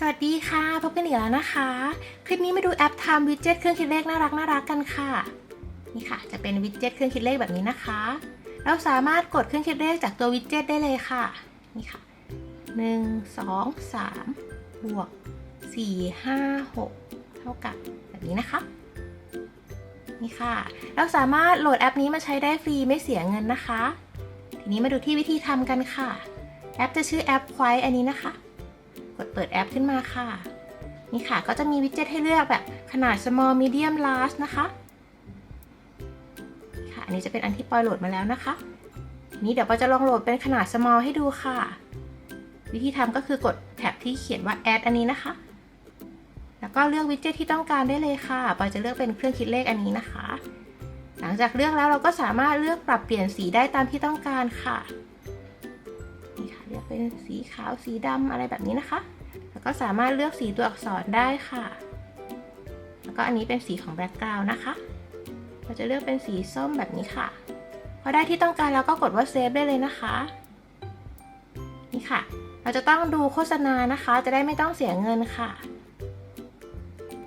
สวัสดีค่ะ พบกันอีกแล้วนะคะ คลิปนี้มาดูแอป Time Widget เครื่องคิดเลขน่ารักน่ารักกันค่ะ นี่ค่ะ จะเป็นวิดเจ็ตเครื่องคิดเลขแบบนี้นะคะ เราสามารถกดเครื่องคิดเลขจากตัววิดเจ็ตได้เลยค่ะ นี่ค่ะ 1 2 3 บวก 4 5 6 เท่ากับแบบนี้นะคะ นี่ค่ะ เราสามารถโหลดแอปนี้มาใช้ได้ฟรีไม่เสียเงินนะคะ ทีนี้มาดูที่วิธีทำกันค่ะ แอปจะชื่อแอปควายอันนี้นะคะ กดเปิดแอปขึ้นมาค่ะ นี่ค่ะก็จะมีวิดเจ็ตให้เลือกแบบขนาด small medium large นะคะ ค่ะ อันนี้จะเป็นอันที่ปอยโหลดมาแล้วนะคะ นี้เดี๋ยวปอยจะลองโหลดเป็นขนาด small ให้ดูค่ะ วิธีทำก็คือกดแท็บที่เขียนว่า add อันนี้นะคะ แล้วก็เลือกวิดเจ็ตที่ต้องการได้เลยค่ะปอยจะเลือกเป็นเครื่องคิดเลขอันนี้นะคะ หลังจากเลือกแล้วเราก็สามารถเลือกปรับเปลี่ยนสีได้ตามที่ต้องการค่ะ เลือกเป็นสีขาวสีดำอะไรแบบนี้นะคะ แล้วก็สามารถเลือกสีตัวอักษรได้ค่ะ แล้วก็อันนี้เป็นสีของแบ็กกราวน์นะคะ เราจะเลือกเป็นสีส้มแบบนี้ค่ะ พอได้ที่ต้องการเราก็กดว่าเซฟได้เลยนะคะ นี่ค่ะ เราจะต้องดูโฆษณานะคะ จะได้ไม่ต้องเสียเงินค่ะ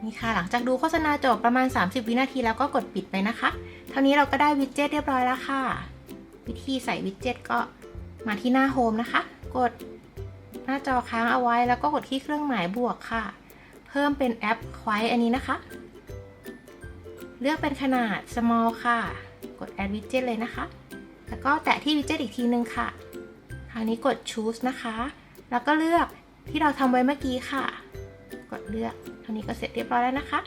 นี่ค่ะ หลังจากดูโฆษณาจบประมาณ 30 วินาทีแล้วก็กดปิดไปนะคะ เท่านี้เราก็ได้วิดเจ็ตเรียบร้อยแล้วค่ะ วิธีใส่วิดเจ็ตก็ มาที่หน้าโฮมนะคะ กดหน้าจอค้างเอาไว้แล้วก็กดที่เครื่องหมายบวกค่ะ เพิ่มเป็นแอปควายอันนี้นะคะ เลือกเป็นขนาด small ค่ะ กด add widget เลยนะคะ แล้วก็แตะที่ widget อีกทีนึงค่ะ คราวนี้กด choose นะคะ แล้วก็เลือกที่เราทำไว้เมื่อกี้ค่ะ กดเลือกเท่านี้ก็เสร็จเรียบร้อยแล้วนะคะ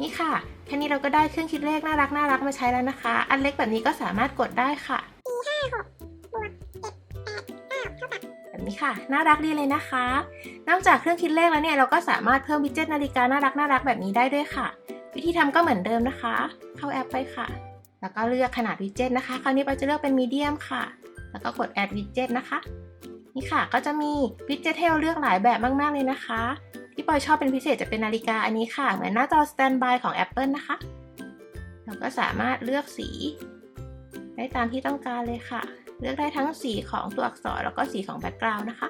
นี่ค่ะ แค่นี้เราก็ได้เครื่องคิดเลขน่ารักน่ารักมาใช้แล้วนะคะ อันเล็กแบบนี้ก็สามารถกดได้ค่ะ แบบนี้ค่ะ น่ารักดีเลยนะคะ นอกจากเครื่องคิดเลขแล้วเนี่ยเราก็สามารถเพิ่มวิดเจ็ตนาฬิกาน่ารักน่ารักแบบนี้ได้ด้วยค่ะ วิธีทำก็เหมือนเดิมนะคะ เข้าแอปไปค่ะ แล้วก็เลือกขนาดวิดเจ็ตนะคะ คราวนี้เราจะเลือกเป็นมีเดียมค่ะ แล้วก็กด add widget นะคะ นี่ค่ะก็จะมีวิดเจ็ตให้เราเลือกหลายแบบมาก ๆ เลยนะคะที่ปอยชอบเป็นพิเศษจะเป็นนาฬิกาอันนี้ค่ะ เหมือนหน้าจอ standby ของ Apple นะคะ เราก็สามารถเลือกสี ได้ตามที่ต้องการเลยค่ะ เลือกได้ทั้งสีของตัวอักษรแล้วก็สีของแบ็กกราวน์นะคะ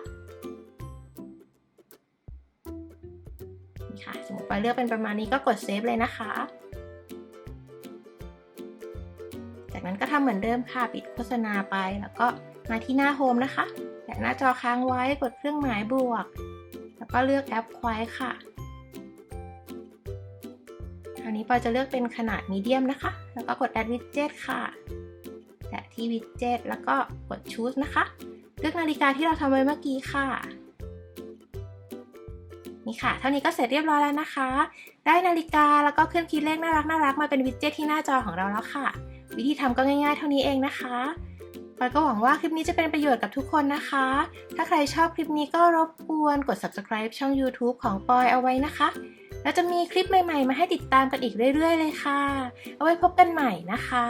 นี่ค่ะสมมติปเลือกเป็นประมาณนี้ก็กดเซฟเลยนะคะ จากนั้นก็ทำเหมือนเดิมค่ะปิดโฆษณาไป แล้วก็มาที่หน้าโฮมนะคะแตะหน้าจอค้างไว้กดเครื่องหมายบวก แล้วก็เลือกแอปควายค่ะคราวนี้ปอยจะเลือกเป็นขนาดมีเดียมนะคะ แล้วก็กด add widget ค่ะ แตะที่ widget แล้วก็กด choose นะคะเลือกนาฬิกาที่เราทำไว้เมื่อกี้ค่ะ นี่ค่ะ เท่านี้ก็เสร็จเรียบร้อยแล้วนะคะ ได้นาฬิกาแล้วก็เครื่องคิดเลขน่ารักน่ารักมาเป็นวิดเจ็ตที่หน้าจอของเราแล้วค่ะ วิธีทำก็ง่ายๆ เท่านี้เองนะคะปอยก็หวังว่าคลิปนี้จะเป็นประโยชน์กับทุกคนนะคะ ถ้าใครชอบคลิปนี้ก็รบกวนกด subscribe ช่อง YouTube ของปอยเอาไว้นะคะ แล้วจะมีคลิปใหม่ๆ มาให้ติดตามกันอีกเรื่อยๆ เลยค่ะ เอาไว้พบกันใหม่นะคะ